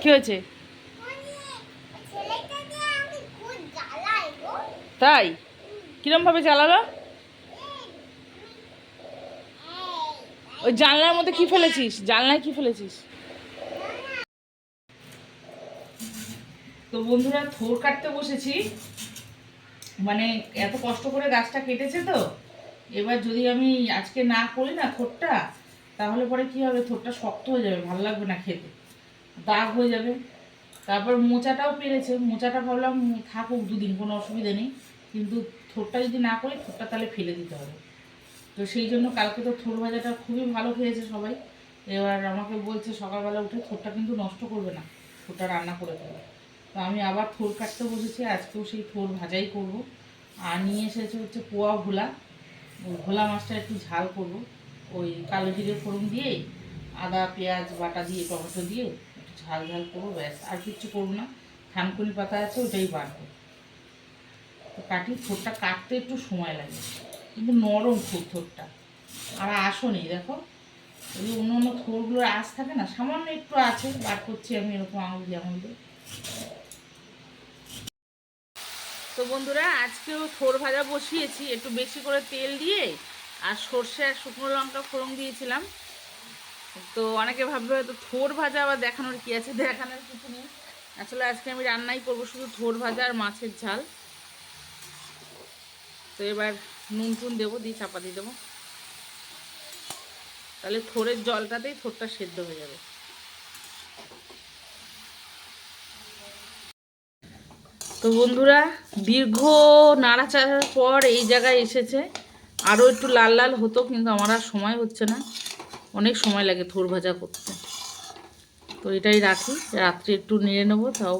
কি হয়েছে? তাই? কিরমভাবে চালালো? ওই জানলার মধ্যে কি ফেলেছিস? জানলায় কি ফেলেছিস? তো বন্ধুরা, থোর কাটতে বসেছি। মানে এত কষ্ট করে গাছটা কেটেছে তো। এবার যদি আমি আজকে না করি না থোরটা, তাহলে পরে কি হবে? থোরটা শক্ত হয়ে যাবে, ভালো লাগবে না খেতে। দাগ হয়ে যাবে। তারপর মোচাটাও পেরেছে। মোচাটা ভাবলাম, থাকুক দুদিন, কোনো অসুবিধা নেই। কিন্তু থোরটা যদি না করি, থোরটা তাহলে ফেলে দিতে হবে। তো সেই জন্য কালকে তো থোর ভাজাটা খুবই ভালো খেয়েছে সবাই। এবার আমাকে বলছে, সকালবেলা উঠে থোরটা কিন্তু নষ্ট করবে না। থোরটা রান্না করে দেবে। তো আমি আবার থোর কাটতে বসেছি। আজকেও সেই থোর ভাজাই করব। আর নিয়ে এসেছে হচ্ছে পোয়া ভোলা। ভোলা মাছটা একটু ঝাল করব। ওই কালো জিরে ফোড়ন দিয়ে, আদা, পেঁয়াজ, বাটা দিয়ে, টমেটো দিয়ে ঝাল ঝাল করব, ব্যাস। আর কিচ্ছু করব না। থানকুনি পাতা আছে, ওটাই বাড়বো তো কাটি থোরটা কাটতে একটু সময় লাগে। কিন্তু নরম খুব থোরটা। আর আসো নেই, দেখো। ওই অন্য অন্য থোরগুলোর আঁশ থাকে না, সামান্য একটু আছে, বার করছি আমি এরকম আঙুল দিয়ে আঙুল দিয়ে। তো বন্ধুরা, আজকেও থোর ভাজা বসিয়েছি, একটু বেশি করে তেল দিয়ে। আর সর্ষে আর শুকনো লঙ্কা ফোড়ন দিয়েছিলাম। তো অনেকে ভাববে হয়তো থোর ভাজা আবার দেখানোর কি আছে? দেখানোর কিছু নেই। আসলে আজকে আমি রান্নাই করব শুধু থোর ভাজা আর মাছের ঝাল। তো এবার নুন টুন দেবো, দিয়ে চাপা দিয়ে দেবো। তাহলে থোরের জলটাতেই থোরটা সেদ্ধ হয়ে যাবে। তো বন্ধুরা, দীর্ঘ নাড়াচাড়ার পর এই জায়গায় এসেছে। আরও একটু লাল লাল হতো, কিন্তু আমার আর সময় হচ্ছে না। অনেক সময় লাগে থোর ভাজা করতে। তো এটাই রাখি, রাত্রে একটু নেড়ে নেব, তাও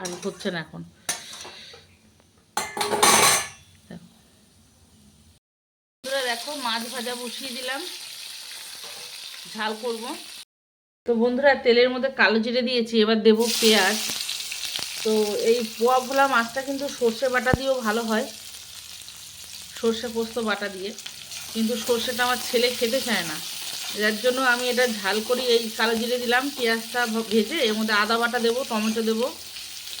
আর হচ্ছে না এখন। দেখো, মাছ ভাজা বসিয়ে দিলাম। ঝাল করব। তো বন্ধুরা, তেলের মধ্যে কালো জিরে দিয়েছি, এবার দেব পেঁয়াজ। তো এই পোয়া ভোলা মাছটা কিন্তু সর্ষে বাটা দিয়েও ভালো হয়। সর্ষে পোস্ত বাটা দিয়ে। কিন্তু সর্ষেটা আমার ছেলে খেতে চায় না। যার জন্য আমি এটা ঝাল করি এই কালো জিরে দিলাম, পেঁয়াজটা ভেজে এর মধ্যে আদা বাটা দেবো, টমেটো দেবো,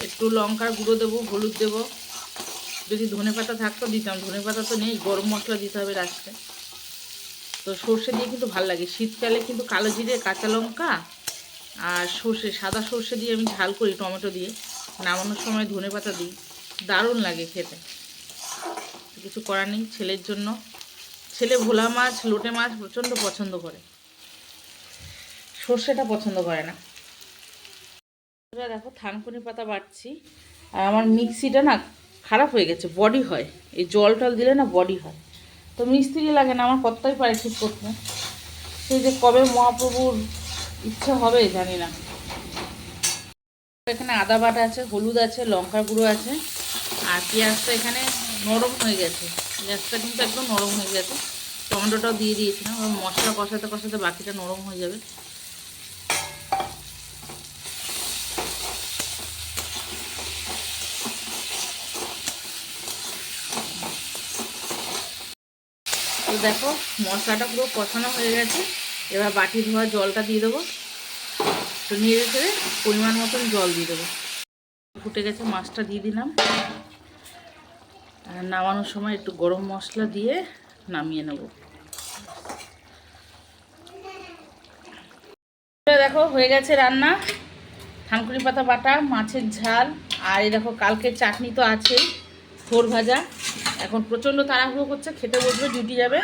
একটু লঙ্কার গুঁড়ো দেবো, হলুদ দেবো। যদি ধনে পাতা থাকতো দিতাম, ধনে পাতা তো নেই, গরম মশলা দিতে হবে রাখতে তো সর্ষে দিয়ে কিন্তু ভালো লাগে। শীতকালে কিন্তু কালো জিরে, কাঁচা লঙ্কা আর সর্ষে, সাদা সর্ষে দিয়ে আমি ঝাল করি টমেটো দিয়ে। নামানোর সময় ধনে পাতা দিই। দারুণ লাগে খেতে। কিছু করার নেই ছেলের জন্য। ছেলে ভোলা মাছ, লোটে মাছ প্রচণ্ড পছন্দ করে। সর্ষেটা পছন্দ করে না। দেখো, থানকুনি পাতা বাটছি। আর আমার মিক্সিটা না খারাপ হয়ে গেছে, বডি হয়। এই জল টল দিলে না বডি হয়। তো মিস্ত্রি লাগে না, আমার কতটাই পারে ঠিক করতে। সেই যে কবে মহাপ্রভুর ইচ্ছা হবে, জানি না। এখানে আদা বাটা আছে, হলুদ আছে লঙ্কা গুঁড়ো আছে। আর পেঁয়াজটা এখানে নরম হয়ে গেছে। পেঁয়াজটা কিন্তু একদম নরম হয়ে গেছে। টমেটোটাও দিয়ে দিয়েছিলাম, এবার মশলা কষাতে কষাতে বাকিটা নরম হয়ে যাবে। তো দেখো, মশলাটা পুরো কষানো হয়ে গেছে। এবার বাটি ধোয়া জলটা দিয়ে দেবো। তো নিয়ে চেড়ে পরিমাণ মতন জল দিয়ে দেবো। ফুটে গেছে, মাছটা দিয়ে দিলাম। নামানোর সময় একটু গরম মশলা দিয়ে নামিয়ে নেব। দেখো, হয়ে গেছে রান্না। থানকুড়ি পাতা বাটা, মাছের ঝাল, আর এই দেখো, কালকে চাটনি তো আছেই ফোর ভাজা। এখন প্রচণ্ড তাড়াহুড়ো করছে, খেতে বসবে, ডিউটি যাবে।